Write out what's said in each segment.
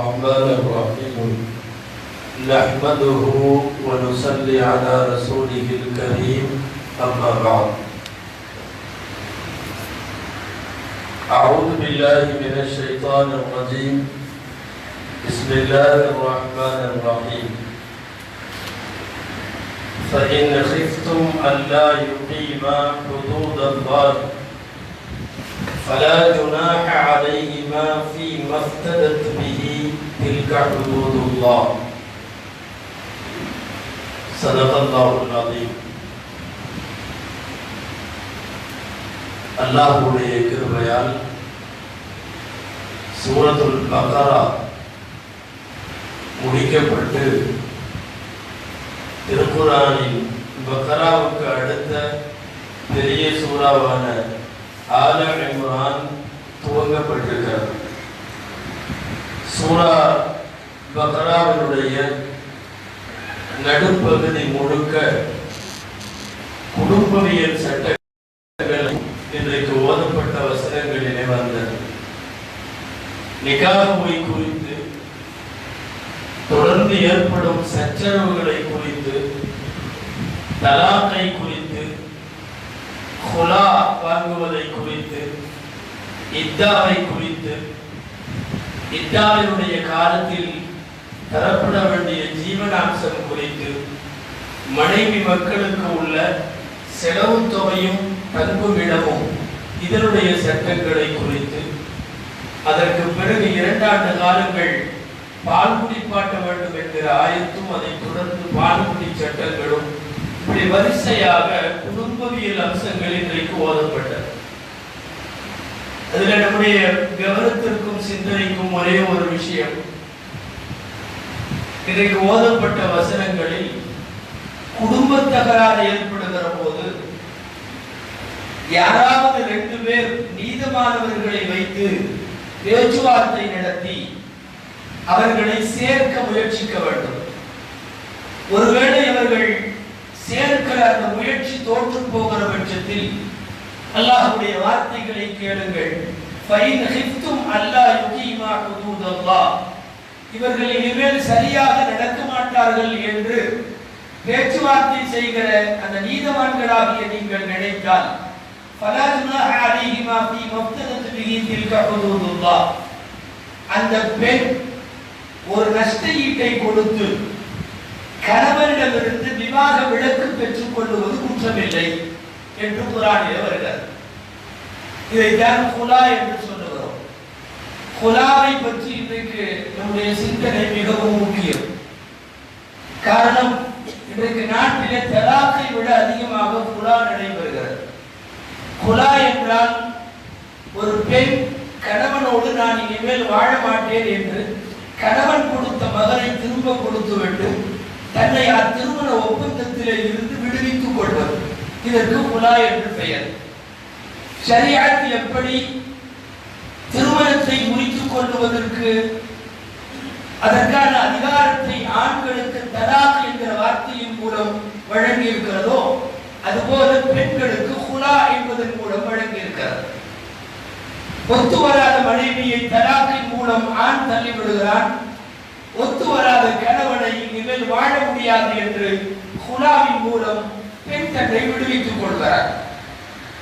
الرحمن الرحيم. نحمده ونصلي على رسوله الكريم. أما بعد. أعوذ بالله من الشيطان الرجيم. بسم الله الرحمن الرحيم. فإن خفتم ألا يقيما حدود الله. فلا جناح عليهما فيما افتدت به تلك حدود الله صدق الله العظيم அல்லாஹுடைய கிருபையால் சூரத்துல் பக்ரா முடிக்கப்பட்டு திருக்குரானின் பக்ராவுக்கு அடுத்த பெரிய சூறாவான ஆல இம்ரான் துவங்கப்பட்டிருக்கிறது சூரா பக்ராவினுடைய நடுப்பகுதி முழுக்க குடும்பவியல் சட்டங்கள் இன்றைக்கு ஓதப்பட்ட வசனங்களிலே வந்தது. நிகாஹுவை குறித்து தொடர்ந்து ஏற்படும் சச்சரவுகளை குறித்து தலாக்கை குறித்து குலா வாங்குவதை குறித்து இத்தாவை குறித்து இத்தாவினுடைய காலத்தில் தரப்பட வேண்டிய ஜீவனாம்சம் குறித்து மனைவி மக்களுக்கு உள்ள செலவு தொகையும் பண்புமிடமும் இதனுடைய சட்டங்களை குறித்து அதற்கு பிறகு இரண்டாண்டு காலங்கள் பால் குடிப்பாட்ட வேண்டும் என்கிற ஆயத்தும் அதை தொடர்ந்து பால்குடி சட்டங்களும் இப்படி வரிசையாக குடும்பவியல் அம்சங்கள் இன்றைக்கு ஓதப்பட்டது அதுல நம்முடைய கவனத்திற்கும் சிந்தனைக்கும் ஒரே ஒரு விஷயம். இன்றைக்கு ஓதப்பட்ட வசனங்களில் குடும்ப தகராறு ஏற்படுகிற போது யாராவது ரெண்டு பேர் நீதமானவர்களை வைத்து பேச்சுவார்த்தை நடத்தி அவர்களை சேர்க்க முயற்சிக்க வேண்டும். ஒருவேளை அவர்கள் சேர்க்கிற அந்த முயற்சி தோற்று போகிற பட்சத்தில் அல்லாஹ்வுடைய வார்த்தைகளை கேளுங்கள். ஃபைன் ஹிஃப்தும் அல்லாஹ் யுகீமா ஹுதூதல்லாஹ் இவர்கள் இனிமேல் சரியாக நடக்க மாட்டார்கள் என்று பேச்சுவார்த்தை செய்கிற அந்த நீதவான்களாகிய நீங்கள் நினைத்தால் ஃபலா ஜுனாஹ அலைஹிமா ஃபீ மஃப்ததத் பிஹி அந்த பெண் ஒரு நஷ்ட ஈட்டை கொடுத்து கணவனிடமிருந்து விவாக விளக்கு பெற்றுக் கொள்வது குற்றமில்லை. என்று குரானிலே வருகிறது. இதைத்தான் குலா என்று சொல்லுகிறோம் குலாவை பற்றி இன்றைக்கு நம்முடைய சிந்தனை மிகவும் முக்கியம். காரணம் இன்றைக்கு நாட்டிலே தலாக்கை விட அதிகமாக குலா நடைபெறுகிறது. குலா என்றால் ஒரு பெண் கணவனோடு நான் இனிமேல் வாழ மாட்டேன் என்று கணவன் கொடுத்த மகனை திரும்ப கொடுத்து விட்டு தன்னை அத்திருமண ஒப்பந்தத்திலே இருந்து விடுவித்துக் கொள்வது. இதற்கு குலா என்று பெயர். ஷரியாத் எப்படி திருமணத்தை முடித்துக் கொள்வதற்கு அதற்கான அதிகாரத்தை ஆண்களுக்கு தலாக் என்கிற வார்த்தையின் மூலம் வழங்கி இருக்கிறதோ அதுபோல பெண்களுக்கு குலா என்பதன் மூலம் வழங்கி இருக்கிறது ஒத்து வராத மனைவியை தலாக்கின் மூலம் ஆண் தள்ளிவிடுகிறான். ஒத்து வராத கணவனை இனிமேல் வாழ முடியாது என்று குலாவின் மூலம் பெண் தன்னை விடுவித்துக் கொள்கிறார்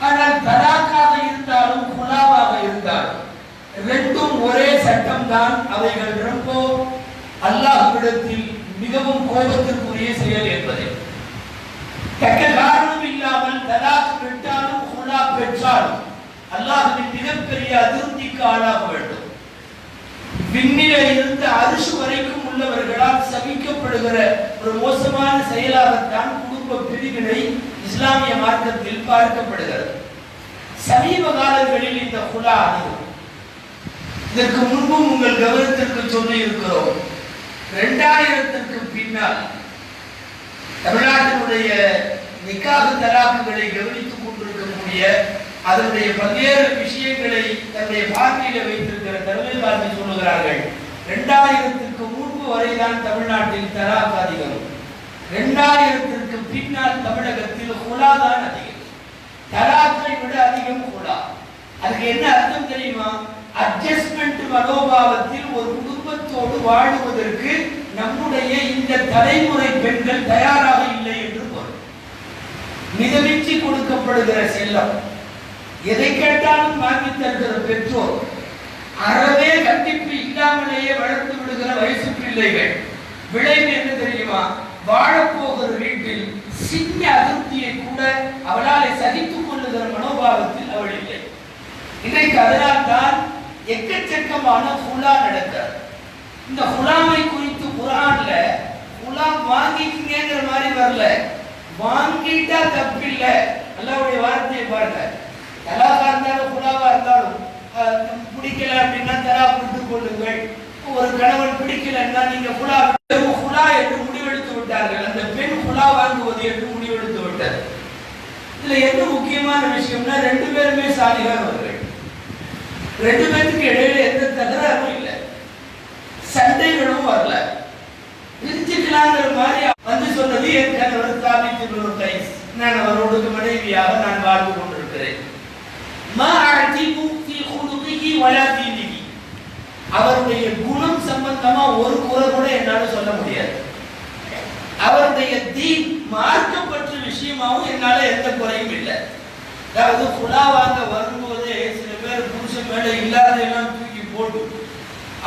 ஆனால் தலாக்காக இருந்தாலும் குலாவாக இருந்தாலும் ரெண்டும் ஒரே சட்டம் தான் அவைகள் ரொம்ப அல்லாஹ்விடத்தில் மிகவும் கோபத்திற்குரிய செயல் என்பதே. தக்க காரணம் இல்லாமல் தலாக் பெற்றாலும் குலா பெற்றாலும் அல்லாஹின் மிகப்பெரிய அதிருப்திக்கு ஆளாக வேண்டும். விண்ணில இருந்து அரிசு வரைக்கும் உள்ளவர்களால் சகிக்கப்படுகிற ஒரு மோசமான செயலாகத்தான் குடும்ப பிரிவினை இஸ்லாமிய மார்க்கத்தில் பார்க்கப்படுகிறது. சமீப காலங்களில் இந்த குலா இதற்கு முன்பும் உங்கள் கவனத்திற்கு சொல்லி இருக்கிறோம் இரண்டாயிரத்திற்கு பின்னால் தமிழ்நாட்டினுடைய நிக்காக தலாக்குகளை கவனித்துக் கொண்டிருக்கக்கூடிய அதனுடைய பல்வேறு விஷயங்களை தன்னுடைய பார்வையில வைத்திருக்கிற தலைமைவாதி சொல்லுகிறார்கள். இரண்டாயிரத்திற்கு முன்பு வரைதான் தமிழ்நாட்டில் தலாக் அதிகம் இரண்டாயிரத்திற்கு பின்னால் தமிழகத்தில் குலா தான் அதிகம். தலாக்கை விட அதிகம் குலா அதுக்கு என்ன அர்த்தம் தெரியுமா? அட்ஜஸ்ட்மெண்ட் மனோபாவத்தில் ஒரு குடும்பத்தோடு வாழுவதற்கு நம்முடைய இந்த தலைமுறை பெண்கள் தயாராக இல்லை என்று பொருள். மிதமிச்சு கொடுக்கப்படுகிற செல்லம். எதை கேட்டாலும் வாங்கி தருகிற பெற்றோர். அறவே கண்டிப்பு இல்லாமலேயே வளர்த்து விடுகிற வயசு பிள்ளைகள். விளைவு என்ன தெரியுமா? வாழப்போகிற வீட்டில் சின்ன அதிருப்தியை கூட அவளால் சகித்துக் கொள்ளுகிற மனோபாவத்தில் அவள் இல்லை. இன்றைக்கு அதனால் தான் எக்கச்சக்கமான ஹுலா நடக்கிறது. இந்த ஹுலாமை குறித்து குரான்ல ஹுலா வாங்கிக்கிங்கிற மாதிரி வரல. வாங்கிட்டா தப்பில்ல. அல்லாவுடைய வார்த்தையை பாருங்க. தலாகா இருந்தாலும் ஹுலாவா இருந்தாலும் பிடிக்கல அப்படின்னா தலா விட்டு கொள்ளுங்கள். ஒரு கணவன் பிடிக்கலன்னா நீங்க ஹுலா ஹுலா என்று விட்டார்கள். அந்த பெண் ஹுலா வாங்குவது என்று முடிவெடுத்து விட்டார் இதுல என்ன முக்கியமான விஷயம்னா ரெண்டு பேருமே சாலிகானவர்கள் ரெண்டு பேருக்கு இடையில எந்த தகராறும் இல்லை. சண்டைகளும் வரல. பிரிச்சுக்கலாங்கிற மாதிரி வந்து சொன்னது என் கணவர் தாபித்து கைஸ். நான் அவரோடு மனைவியாக நான் வாழ்ந்து கொண்டிருக்கிறேன். மா அஅதிபு ஃபீ குலுகிஹி வலா அவருடைய குணம் சம்பந்தமா ஒரு குறை கூட என்னால சொல்ல முடியாது. அவருடைய தீன் மார்க்கம் விஷயமாவும் என்னால எந்த குறையும் இல்லை. அதாவது குலா வாங்க வரும்போதே சில பேர் புருஷன் மேல இல்லாதெல்லாம் தூக்கி போட்டு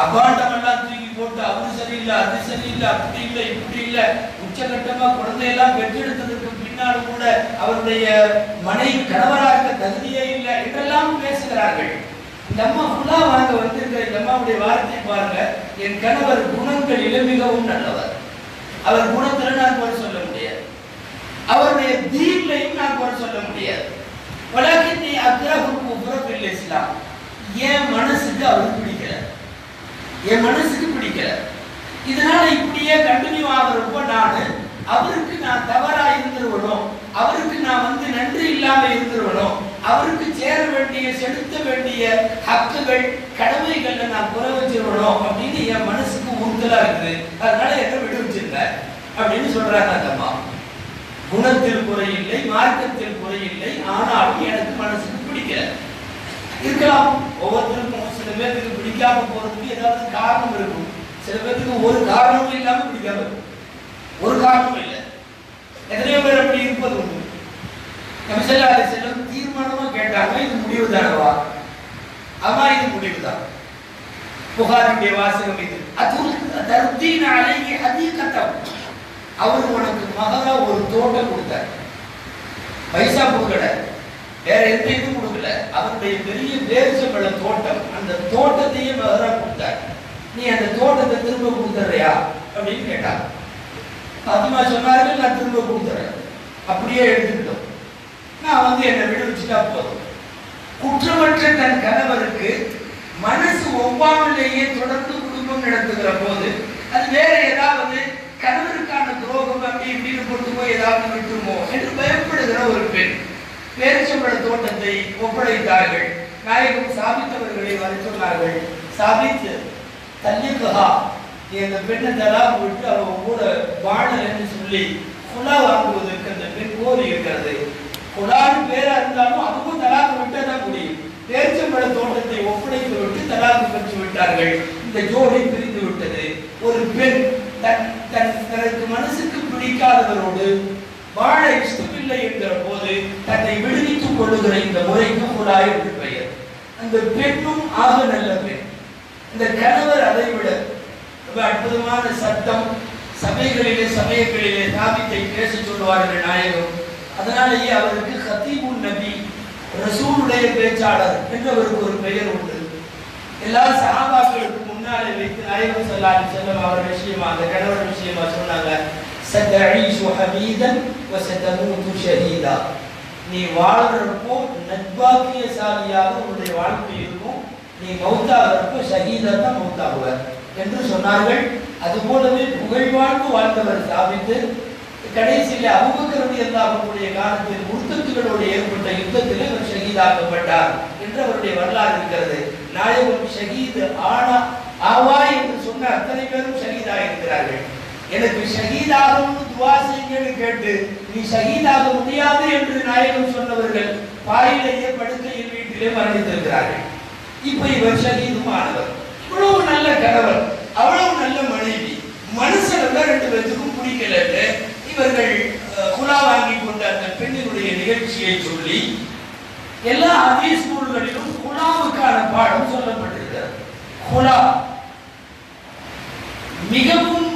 அபாண்டம் எல்லாம் தூக்கி போட்டு அவரு சரியில்லை அது சரியில்லை அப்படி இல்லை இப்படி இல்லை. உச்சகட்டமா குழந்தையெல்லாம் பெற்றெடுத்ததற்கு பின்னால் கூட அவருடைய மனைவி கணவராக தகுதியே இல்லை என்றெல்லாம் பேசுகிறார்கள். இந்த அம்மா ஃபுல்லா வாங்க வந்திருக்கிற இந்த அம்மாவுடைய வார்த்தை பாருங்க என் கணவர் குணங்கள் மிகவும் நல்லவர். அவர் குணத்துல நான் குறை சொல்ல முடியாது. அவருடைய தீன்லையும் நான் குறை சொல்ல முடியாது. வழக்கின் நீ அக்ரஹுக்கு இஸ்லாம் என் மனசுக்கு அவருக்கு பிடிக்கல. என் மனசுக்கு பிடிக்கல. இதனால இப்படியே கண்டினியூ ஆகுறப்போ நான் அவருக்கு நான் தவறா இருந்துருவனும் அவருக்கு நான் வந்து நன்றி இல்லாம இருந்துருவனும் அவருக்கு சேர வேண்டிய செலுத்த வேண்டிய ஹக்குகள் கடமைகள்ல நான் குறை வச்சிருவனும் அப்படின்னு என் மனசுக்கு உறுத்தலா இருக்குது. அதனால என்ன விடு. வச்சிருந்த அப்படின்னு சொல்றாங்க அந்த அம்மா. குணத்தில் குறையில்லை மார்க்கத்தில் குறையில்லை ஆனாலும் எனக்கு மனசுக்கு பிடிக்கல. இருக்கலாம் ஒவ்வொருத்தருக்கும் சில பேருக்கு பிடிக்காம போறதுக்கு ஏதாவது காரணம் இருக்கும். சில பேருக்கு ஒரு காரணமும் இல்லாம பிடிக்காம இருக்கும். ஒரு காரணமும் இல்லை. எத்தனையோ பேர் அப்படி இருப்பது உண்டு. நபிசல்லா அலி செல்லம் தீர்மானமா கேட்டாங்க இது முடிவு தானவா அம்மா இது முடிவு தான் புகாரினுடைய வாசகம் இது. தர்தீன் அழகி ஹதீகத்தம் அவர் உனக்கு மகரா ஒரு தோட்டம் கொடுத்தார். பைசா கொடுக்கல வேற எந்த இதுவும் கொடுக்கல. அவருடைய பெரிய பேரிச்சம்பழ தோட்டம் அந்த தோட்டத்தையே மகரா கொடுத்தார். நீ அந்த தோட்டத்தை திரும்ப கொடுத்துறியா அப்படின்னு கேட்டார். பாத்திமா சொன்னார்கள் நான் திரும்ப கொடுத்துறேன் அப்படியே எடுத்துக்கிட்டோம். நான் வந்து என்னை விடுவிச்சுட்டா போதும். குற்றமற்ற தன் கணவருக்கு மனசு ஒவ்வாமலேயே தொடர்ந்து குடும்பம் நடத்துகிற போது அது வேற ஏதாவது கணவருக்கான துரோகம் அப்படி இப்படின்னு கொண்டு போய் ஏதாவது விட்டுருமோ என்று பயப்படுகிற ஒரு பெண். பேரிச்சம்பழ தோட்டத்தை ஒப்படைத்தார்கள். நாயகம் சாபித்தவர்களை வர சொன்னார்கள் சாபித்து தல்லிகா நீ அந்த பெண்ணை தலா விட்டு அவன் கூட வாழலன்னு சொல்லி குலா வாங்குவதற்கு அந்த பெண் கோரி இருக்கிறது. குலான்னு பேரா இருந்தாலும் அதுவும் தலாக விட்டா தான் முடியும். பேரிச்சம்பழ தோட்டத்தை ஒப்படைத்து விட்டு தலாக்கு பெற்று விட்டார்கள். இந்த ஜோடி பிரிந்து விட்டது. ஒரு பெண் தன் தன் தனக்கு மனசுக்கு பிடிக்காதவரோடு வாழ இஷ்டமில்லை என்கிற போது தன்னை விடுவித்துக் கொள்ளுகிற இந்த முறைக்கு குழாய் என்று பெயர். அந்த பெண்ணும் ஆக நல்ல பெண். இந்த கணவர் அதை விட ரொம்ப அற்புதமான சத்தம் சபைகளிலே சமயங்களிலே தாபித்தை பேச சொல்வார்கள் நாயகம். அதனாலேயே அவருக்கு ஹத்தீபுன் நபி ரசூலுடைய பேச்சாளர் என்று அவருக்கு ஒரு பெயர் உண்டு. எல்லா சகாபாக்களுக்கு முன்னாலே வைத்து நாயகம் சொல்லாது செல்லும் அவர் விஷயமா அந்த கணவர் விஷயமா சொன்னாங்க சதஈஷு ஹமீதன் வ ஷஹீதா. நீ வாழ்றப்போ நட்பாக்கியசாலியாக உன்னுடைய வாழ்க்கை இருக்கும். நீ மௌத்தாகிறப்போ ஷஹீதா தான் மௌத்தாகுவ என்று சொன்னார்கள். அது போலவே புகழ் வாழ்ந்து வாழ்ந்தவர் சாபித்து கடைசியில அபுபக்கரதி அல்லாஹனுடைய காலத்தில் முர்த்தத்துகளோடு ஏற்பட்ட யுத்தத்தில் அவர் ஷகீதாக்கப்பட்டார் என்று அவருடைய வரலாறு இருக்கிறது. நாயகம் ஷகீத் ஆனா ஆவா என்று சொன்ன அத்தனை பேரும் ஷகீதாக இருக்கிறார்கள் எனக்கு ஷகீதாகவும் துவா செய்யுங்கன்னு கேட்டு நீ ஷகீதாக முடியாது என்று நாயகம் சொன்னவர்கள் பாயிலேயே படுக்கையில் வீட்டிலே மரணித்திருக்கிறார்கள். இப்ப இவர் ஷஹீதும் ஆனவர் இவ்வளவு நல்ல கணவர் அவ்வளவு நல்ல மனைவி. மனுஷன் தான் ரெண்டு பேர்த்துக்கும் பிடிக்கலன்னு இவர்கள் குலா வாங்கி கொண்ட அந்த பெண்ணினுடைய நிகழ்ச்சியை சொல்லி எல்லா அதே நூல்களிலும் குலாவுக்கான பாடம் சொல்லப்பட்டிருக்கிறது. குலா மிகவும்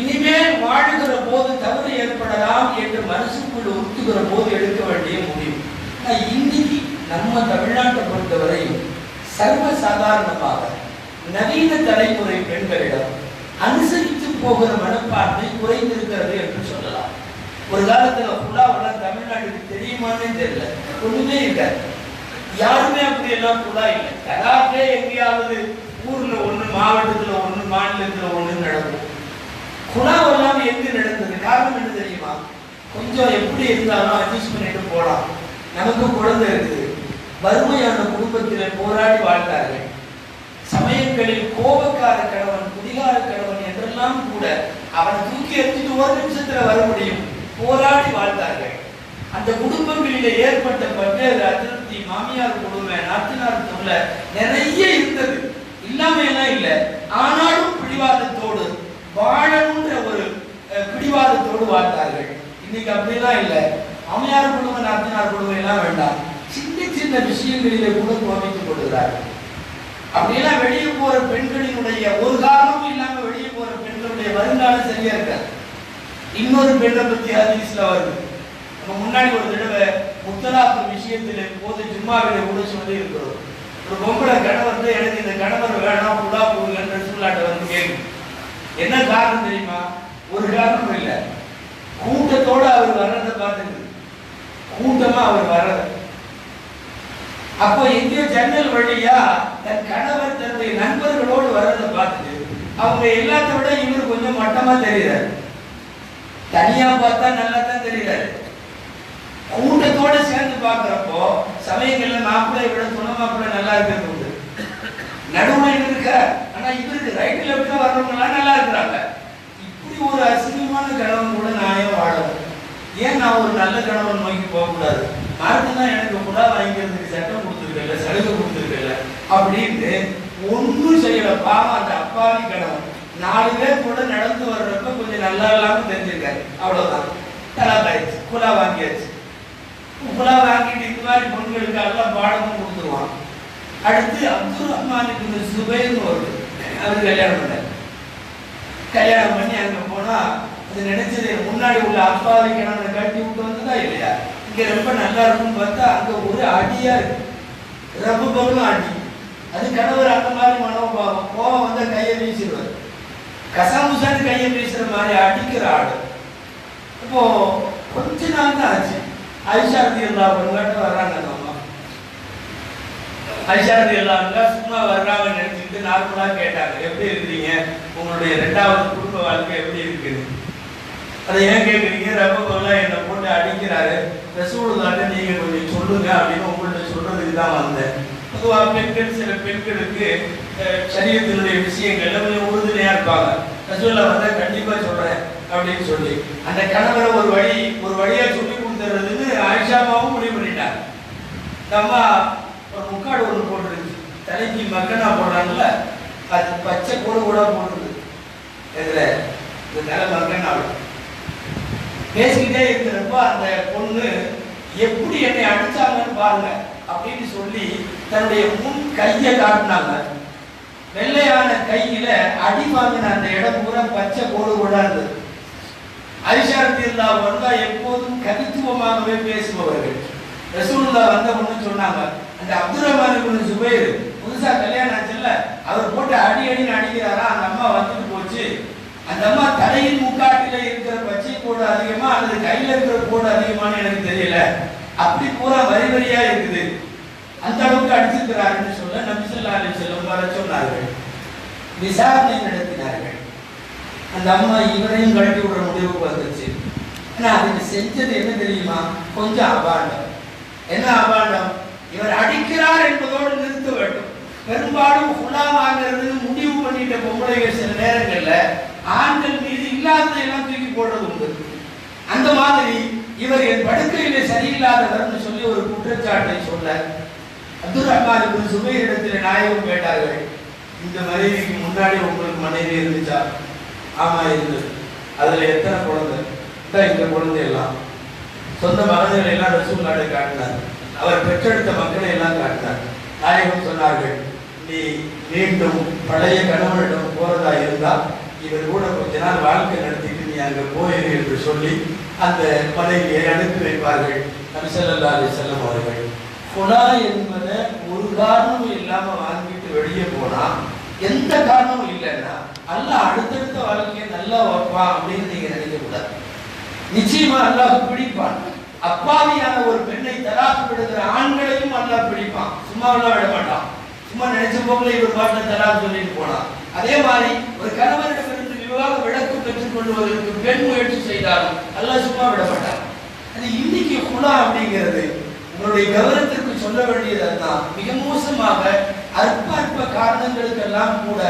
இனிமேல் வாழுகிற போது தவறு ஏற்படலாம் என்று மனசுக்குள் உறுத்துகிற போது எடுக்க வேண்டிய முடிவு. இன்னைக்கு நம்ம தமிழ்நாட்டை பொறுத்தவரையும் சர்வ சாதாரணமாக நவீன தலைமுறை பெண்களிடம் அனுசரித்து போகிற மனப்பான்மை குறைந்திருக்கிறது என்று சொல்ல ஒரு காலத்துல புலாவெல்லாம் தமிழ்நாட்டுக்கு தெரியுமான்னு தெரியல. ஒண்ணுமே இல்லை. யாருமே அப்படி எல்லாம் புலா இல்லை. கலாப்பே எங்கேயாவது ஊர்ல ஒண்ணு மாவட்டத்துல ஒண்ணு மாநிலத்துல ஒண்ணு நடக்கும். குழாவெல்லாம் எங்க நடந்தது? காரணம் என்ன தெரியுமா? கொஞ்சம் எப்படி இருந்தாலும் அட்ஜஸ்ட் பண்ணிட்டு போலாம். நமக்கு குழந்தை இருக்குது. வறுமையான குடும்பத்தில் போராடி வாழ்ந்தார்கள். சமயங்களில் கோபக்கார கணவன் குடிகார கணவன் என்றெல்லாம் கூட அவனை தூக்கி எடுத்துட்டு ஒரு நிமிஷத்துல வர முடியும். போராடி வாழ்ந்தார்கள். அந்த குடும்பங்களிலே ஏற்பட்ட பல்வேறு அதிருப்தி மாமியார் கொடுமை நாத்தனார் தொல்லை நிறைய இருந்தது. இல்லாம எல்லாம் இல்லை. ஆனாலும் பிடிவாதத்தோடு வாழணுன்ற ஒரு அஹ், பிடிவாதத்தோடு வாழ்ந்தார்கள். இன்னைக்கு அப்படிலாம் இல்லை. மாமியார் கொடுமை நாத்தனார் குடும்பம் எல்லாம் வேண்டாம். சின்ன சின்ன விஷயங்களிலே கூட கோபித்துக் கொள்கிறார்கள். அப்படியெல்லாம் வெளியே போற பெண்களினுடைய ஒரு காரணமும் இல்லாம வெளியே போற பெண்களுடைய வருங்காலம் சரியா இருக்காது இன்னொரு பெண்ணை பற்றி ஹதீஸ்ல வருது? நம்ம முன்னாடி ஒரு தடவை முத்தலாக்கு விஷயத்தில் போது ஜும்மாவில கூட சொல்லி இருக்கிறோம். ஒரு பொம்பளை கணவர் எனக்கு இந்த கணவர் வேணாம் புலா போகுங்கன்னு சூழ்நாட்டை வந்து கேட்கும் என்ன காரணம் தெரியுமா? ஒரு காரணம் இல்லை. கூட்டத்தோட அவர் வர்றதை பார்த்துக்கு கூட்டமா அவர் வர்றது. அப்போ எங்கேயோ ஜன்னல் வழியா தன் கணவர் தன்னுடைய நண்பர்களோடு வர்றதை பார்த்துட்டு அவங்க எல்லாத்த விட இவர் கொஞ்சம் மட்டமா தெரியுறாரு. தனியா பார்த்தா நல்லா தான் தெரியல கூட்டத்தோட சேர்ந்து பார்க்கறப்போ சமயங்கள்ல மாப்பிள்ளை விட துணை மாப்பிள்ளை நல்லா இருக்கிறது உண்டு. நடுவுல இவர் இருக்க ஆனா இவருக்கு ரைட் லெஃப்ட்ல வர்றவங்க நல்லா இருக்கிறாங்க. இப்படி ஒரு அசிங்கமான கணவன் கூட நான் ஏன் வாழணும்? ஏன் நான் ஒரு நல்ல கணவன் நோக்கி போகக்கூடாது? கூடாது மார்க்கு தான் எனக்கு கூட வாங்கிக்கிறதுக்கு சட்டம் கொடுத்துருக்கல சலுகை கொடுத்துருக்கல அப்படின்னு ஒன்றும் செய்யல. பாவம் அந்த அப்பாவி கணவன். நாலு பேர் கூட நடந்து வர்றப்ப கொஞ்சம் நல்லா இல்லாம தெரிஞ்சிருக்காரு. அவ்வளவுதான். தலாக்காயிடுச்சு. குலா வாங்கியாச்சு. குலா வாங்கிட்டு இந்த மாதிரி பொண்களுக்கு எல்லாம் பாடமும் கொடுத்துருவான் அடுத்து அப்துல் ரஹ்மானுக்கு இந்த சுபைன்னு ஒரு அவர் கல்யாணம் பண்ணார். கல்யாணம் பண்ணி அங்க போனா அது நினைச்சது முன்னாடி உள்ள அப்பாவி நான் கட்டி விட்டு வந்ததா இல்லையா? இங்க ரொம்ப நல்லா இருக்கும்னு பார்த்தா அங்க ஒரு அடியா இருக்கு. ரப்பு பொருளும் அடி. அது கணவர் அந்த மாதிரி மனோபாவம். கோவம் வந்தால் கையை வீசிடுவார். கசாமுசான்னு கையை பேசுற மாதிரி அடிக்கிற ஆடு இப்போ கொஞ்ச நாள் தான் ஆச்சு. ஐஷாரதி எல்லா பொருளாட்டு வர்றாங்க அந்த அம்மா. ஐஷாரதி எல்லாருங்க சும்மா வர்றாங்க நினைச்சுக்கிட்டு நார்மலா கேட்டாங்க. எப்படி இருக்கிறீங்க? உங்களுடைய ரெண்டாவது குடும்ப வாழ்க்கை எப்படி இருக்குது? அதை ஏன் கேட்குறீங்க ரொம்ப கொள்ள என்னை போட்டு அடிக்கிறாரு. ரசூலுல்லாட்ட நீங்க கொஞ்சம் சொல்லுங்க அப்படின்னு உங்கள்கிட்ட சொல்றதுக்கு தான் வந்தேன். பொதுவாக பெண்கள் சில பெண்களுக்கு சரீரத்தினுடைய விஷயங்கள்ல கொஞ்சம் உறுதுணையா இருப்பாங்க. ரசூல்லா வந்தா கண்டிப்பா சொல்றேன் அப்படின்னு சொல்லி. அந்த கணவரை ஒரு வழி ஒரு வழியா சொல்லி கொடுத்துறதுன்னு ஆயிஷாமாவும் முடிவு பண்ணிட்டாங்க. நம்ம ஒரு முக்காடு ஒன்று போட்டுருந்துச்சு தலைக்கு மக்கனா போடுறாங்கல்ல அது பச்சை கூட கூட போட்டுருது இதுல இந்த தலை மக்கனா பேசிக்கிட்டே இருக்கிறப்ப அந்த பொண்ணு எப்படி என்னை அடிச்சாங்கன்னு பாருங்க அப்படின்னு சொல்லி தன்னுடைய முன் கையை காட்டினாங்க. வெள்ளையான கையில அடி வாங்கின அந்த இடம் பூரா பச்சை கோடு கூட இருந்தது ஐஷாரத்தில்லா வந்தா எப்போதும் கவித்துவமாகவே பேசுபவர்கள். ரசூல்லா வந்த ஒண்ணு சொன்னாங்க அந்த அப்துல் ரஹ்மான் இப்னு சுபைர் புதுசா கல்யாணம் ஆச்சுல்ல அவர் போட்டு அடி அடி அடிக்கிறாரா? அந்த அம்மா வந்துட்டு போச்சு. அந்த அம்மா தலையின் முக்காட்டில இருக்கிற பச்சை கோடு அதிகமா அல்லது கையில இருக்கிற கோடு அதிகமானு எனக்கு தெரியல. அப்படி பூரா வரி வரியா இருக்குது. அந்த அளவுக்கு அடிச்சிருக்கிறார்கள் சொல்ல நபிசல்லா அலி செல்லம் வர சொன்னார்கள். விசாரணை நடத்தினார்கள். அந்த அம்மா இவரையும் கழட்டி விடுற முடிவுக்கு வந்துச்சு. ஆனால் அதுக்கு செஞ்சது என்ன தெரியுமா? கொஞ்சம் அபாண்டம். என்ன அபாண்டம்? இவர் அடிக்கிறார் என்பதோடு நிறுத்த வேண்டும். பெரும்பாலும் குலா வாங்குறது முடிவு பண்ணிட்ட பொம்பளைகள் சில நேரங்களில் ஆண்கள் மீது இல்லாததையெல்லாம் தூக்கி போடுறது உண்டு. அந்த மாதிரி இவர் என் படுக்கையிலே சரியில்லாதவர்னு சொல்லி ஒரு குற்றச்சாட்டை சொல்ல அப்துல் ரஹ்மான் இப்னு சுபைர் இடத்தில் நாயகம் கேட்டார்கள் இந்த மனைவிக்கு முன்னாடி உங்களுக்கு மனைவி இருந்துச்சா? ஆமா இருந்தது. அதுல எத்தனை குழந்தை? இதான் இந்த குழந்தை எல்லாம் சொந்த மகன்கள் எல்லாம் ரசூல் நாடு காட்டினார். அவர் பெற்றெடுத்த மக்களை எல்லாம் காட்டினார். நாயகம் சொன்னார்கள் நீ மீண்டும் பழைய கணவனிடம் போறதா இருந்தா இவர் கூட கொஞ்ச நாள் வாழ்க்கை நடத்திட்டு நீ அங்க போயிரு என்று சொல்லி அந்த மனைவியை அனுப்பி வைப்பார்கள். நபிசல்லா அலி செல்லம் அவர்கள். கொலா என்பதை ஒரு காரணமும் இல்லாம வாங்கிட்டு வெளியே போனா எந்த காரணமும் இல்லைன்னா அல்லாஹ் அடுத்தடுத்த வாழ்க்கையை நல்லா வைப்பான் அப்படின்னு நீங்க நினைக்க கூடாது நிச்சயமா அல்லாஹ் பிடிப்பான். அப்பாவியான ஒரு பெண்ணை தலாக்கு விடுகிற ஆண்களையும் அல்லாஹ் பிடிப்பான். சும்மா எல்லாம் விட மாட்டான். சும்மா நினைச்ச போகல இவர் பாட்டில் தலாக் சொல்லிட்டு போனான். அதே மாதிரி ஒரு கணவரிடமிருந்து விவாக விளக்கு பெற்றுக் கொள்வதற்கு பெண் முயற்சி செய்தாலும் அல்லாஹ் சும்மா விட மாட்டான். அது இன்னைக்கு குலா அப்படிங்கிறது உங்களுடைய கவனத்திற்கு சொல்ல வேண்டியது அதுதான். மிக மோசமாக அற்ப அற்ப காரணங்களுக்கெல்லாம் கூட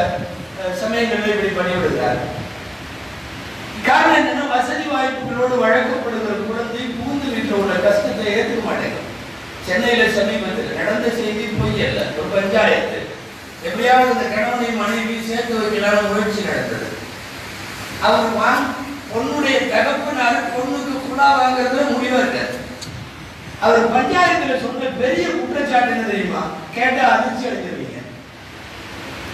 அஹ், சமயங்களில் இப்படி பண்ணிவிடுகிறார். காரணம் என்னன்னா வசதி வாய்ப்புகளோடு வழங்கப்படுகிற குழந்தை பூந்து வீட்டில் உள்ள கஷ்டத்தை ஏற்றுக்க மாட்டேங்குது. சென்னையில சமீபத்தில் நடந்த செய்தி பொய் அல்ல ஒரு பஞ்சாயத்து. எப்படியாவது இந்த கணவனை மனைவி சேர்த்து வைக்கலாம் முயற்சி நடந்தது. அவர் வாங்க பொண்ணுடைய தகப்பனார் பொண்ணுக்கு குழா வாங்குறதுல முடிவு இருக்காது அவர் பஞ்சாயத்துல சொன்ன பெரிய குற்றச்சாட்டு என்ன தெரியுமா? கேட்டா அதிர்ச்சி அடைஞ்சிருவீங்க.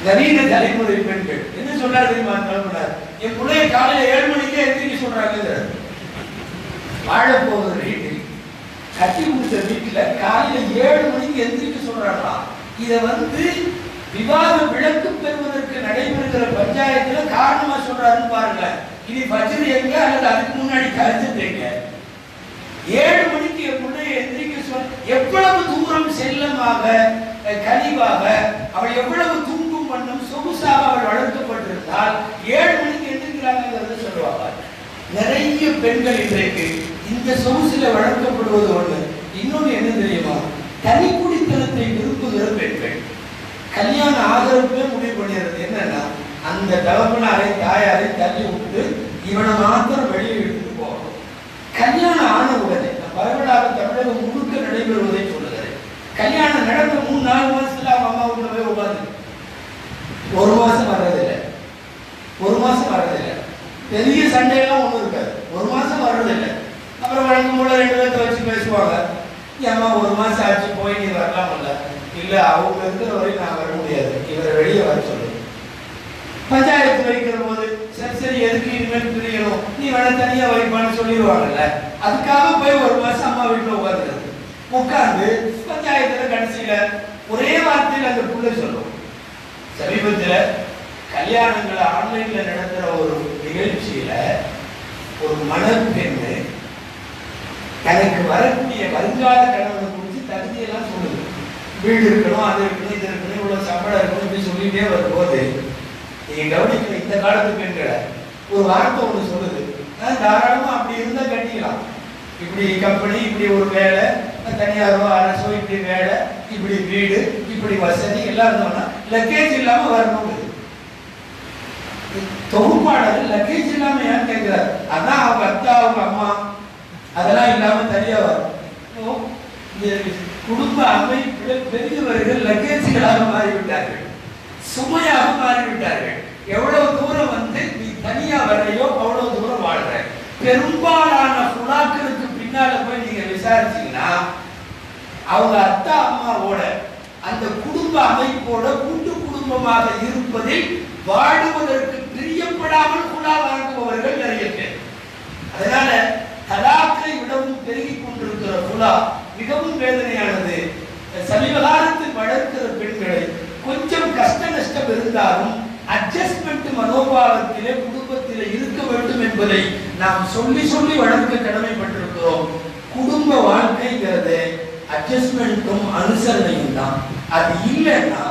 நவீன தலைமுறை பெண்கள். என்ன சொல்றாரு தெரியுமா? தலைமுறை என் பிள்ளைய காலையில ஏழு மணிக்கே எந்திரிக்க சொல்றாங்க. வாழ வீட்டில். கட்டி கொடுத்த வீட்டுல காலையில ஏழு மணிக்கு எந்திரிக்க சொல்றாங்களா? இதை வந்து விவாத விளக்கு பெறுவதற்கு நடைபெறுகிற பஞ்சாயத்துல காரணமா சொல்றாருன்னு பாருங்க இனி பஜ்ரி எங்க? அல்லது அதுக்கு முன்னாடி கருத்து ஏழு மணிக்கு முன்னே எந்திரிக்க சொல் எவ்வளவு தூரம் செல்லமாக கனிவாக அவள் எவ்வளவு தூங்கும் வண்ணம் சொகுசாக அவள் வளர்க்கப்பட்டிருந்தால் ஏழு மணிக்கு எந்திரிக்கிறாங்கிறத சொல்லுவாங்க. நிறைய பெண்கள் இன்றைக்கு இந்த சொகுசில வளர்க்கப்படுவது ஒன்று இன்னொன்னு என்ன தெரியுமா? தனி குடித்தனத்தை விரும்புகிற பெண்கள். கல்யாணம் ஆகிறப்பே முடிவு பண்ணிடுறது என்னன்னா அந்த தகப்பனாரை தாயாரை தள்ளி விட்டு இவனை மாத்திரம் வெளியே எடுத்துட்டு போகணும் கல்யாணம் ஆன உடனே நான் பரவலாக தமிழகம் முழுக்க நடைபெறுவதை சொல்லுகிறேன். கல்யாணம் நடந்த மூணு நாலு மாசத்துல அவங்க அம்மா வீட்டுல போய் உட்காந்து ஒரு மாசம் வர்றதில்லை. ஒரு மாசம் வர்றதில்லை. பெரிய சண்டையெல்லாம் ஒன்றும் இருக்காது. ஒரு மாசம் வர்றதில்லை. அப்புறம் வழங்கும் போல ரெண்டு பேர்த்த வச்சு பேசுவாங்க. ஏம்மா ஒரு மாசம் ஆச்சு போய் நீ வரலாம்ல இல்ல அவங்க இருக்கிற வரைக்கும் நான் வர முடியாது. இவரை வெளியே வர சொல்லு. பஞ்சாயத்து வைக்கிற போது சரி சரி எதுக்கு இனிமேல் பிரியணும்? நீ வேணா தனியா வைப்பான்னு சொல்லிடுவாங்கல்ல. அதுக்காக போய் ஒரு மாசம் அம்மா வீட்டுல உட்காந்துருது உட்கார்ந்து பஞ்சாயத்துல கடைசியில ஒரே வார்த்தையில் அந்த புள்ள சொல்லும். சமீபத்தில் கல்யாணங்களை ஆன்லைன்ல நடத்துற ஒரு நிகழ்ச்சியில ஒரு மணப்பெண்ணு தனக்கு வரக்கூடிய வருங்கால கணவனை குறித்து தகுதியெல்லாம் சொல்லுது. வீடு இருக்கணும் அது இருக்கணும் இது இருக்கணும் இவ்வளவு சம்பளம் இருக்கணும் இப்படி சொல்லிட்டே வரும்போது நீங்க கவனிக்கணும் இந்த காலத்து பெண்களை ஒரு வார்த்தை ஒன்று சொல்லுது. தாராளமா அப்படி இருந்தா கட்டிக்கலாம். இப்படி கம்பெனி இப்படி ஒரு வேலை தனியாரோ அரசோ இப்படி வேலை இப்படி வீடு இப்படி வசதி எல்லாம் இருந்தோம்னா லக்கேஜ் இல்லாம வரணும் தொகுப்பாளர் லக்கேஜ் இல்லாம ஏன் கேட்கிறார்? அதான் அவங்க அத்தா அவங்க அம்மா அதெல்லாம் இல்லாம தனியா வரும் குடும்ப அமைப்பில் பெரியவர்கள் லக்கேஜ்களாக மாறிவிட்டார்கள். சுமையாக மாறிவிட்டார்கள். எவ்வளவு தூரம் வந்து நீ தனியா வரையோ அவ்வளவு தூரம் வாழ்ற பெரும்பாலான புலாக்களுக்கு பின்னால போய் நீங்க விசாரிச்சீங்கன்னா அவங்க அத்தா அம்மாவோட அந்த குடும்ப அமைப்போட கூட்டு குடும்பமாக இருப்பதில் வாடுவதற்கு பிரியப்படாமல் குலா வாங்குபவர்கள் நிறைய பேர். அதனால தலாக்கை விடவும் பெருகி கொண்டிருக்கிற குலா மிகவும் வேதனையானது. சமீப காலத்தில் வளர்க்கிற பெண்களை கொஞ்சம் கஷ்ட நஷ்டம் இருந்தாலும் அட்ஜஸ்ட்மெண்ட் மனோபாவத்திலே குடும்பத்திலே இருக்க வேண்டும் என்பதை நாம் சொல்லி சொல்லி வளர்க்க கடமைப்பட்டிருக்கிறோம். குடும்ப வாழ்க்கைங்கிறது அட்ஜஸ்ட்மெண்ட்டும் அனுசரணையும் தான். அது இல்லைன்னா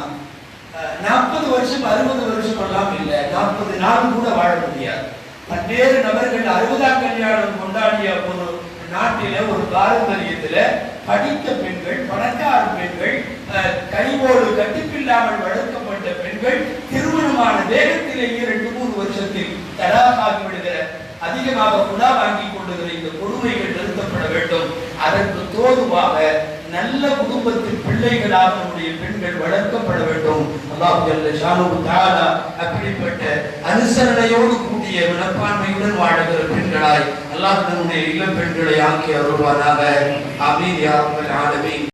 நாற்பது வருஷம் அறுபது வருஷம் எல்லாம் இல்லை. நாற்பது நாள் கூட வாழ முடியாது. பல்வேறு நபர்கள் அறுபதாம் கல்யாணம் கொண்டாடிய ஒரு நாட்டில ஒரு பாரம்பரியத்துல படித்த பெண்கள் பணக்கார பெண்கள் கைவோடு கட்டுப்பில்லாமல் வளர்க்கப்பட்ட பெண்கள் திருமணமான வேகத்திலேயே ரெண்டு மூணு வருஷத்தில் தடாகாகி விடுகிற அதிகமாக குடா வாங்கி கொள்ளுகிற இந்த கொடுமைகள் நிறுத்தப்பட வேண்டும். அதற்கு தோதுவாக நல்ல குடும்பத்தில் பிள்ளைகளாக நம்முடைய பெண்கள் வளர்க்கப்பட வேண்டும். அல்லாஹ் ஷானு தாலா அப்படிப்பட்ட அனுசரணையோடு கூடிய மனப்பான்மையுடன் வாழ்கிற பெண்களாய் அல்லாஹ் நம்முடைய இளம் பெண்களை ஆக்கி அருள்வானாக. ஆமீன் யா ரப்பல்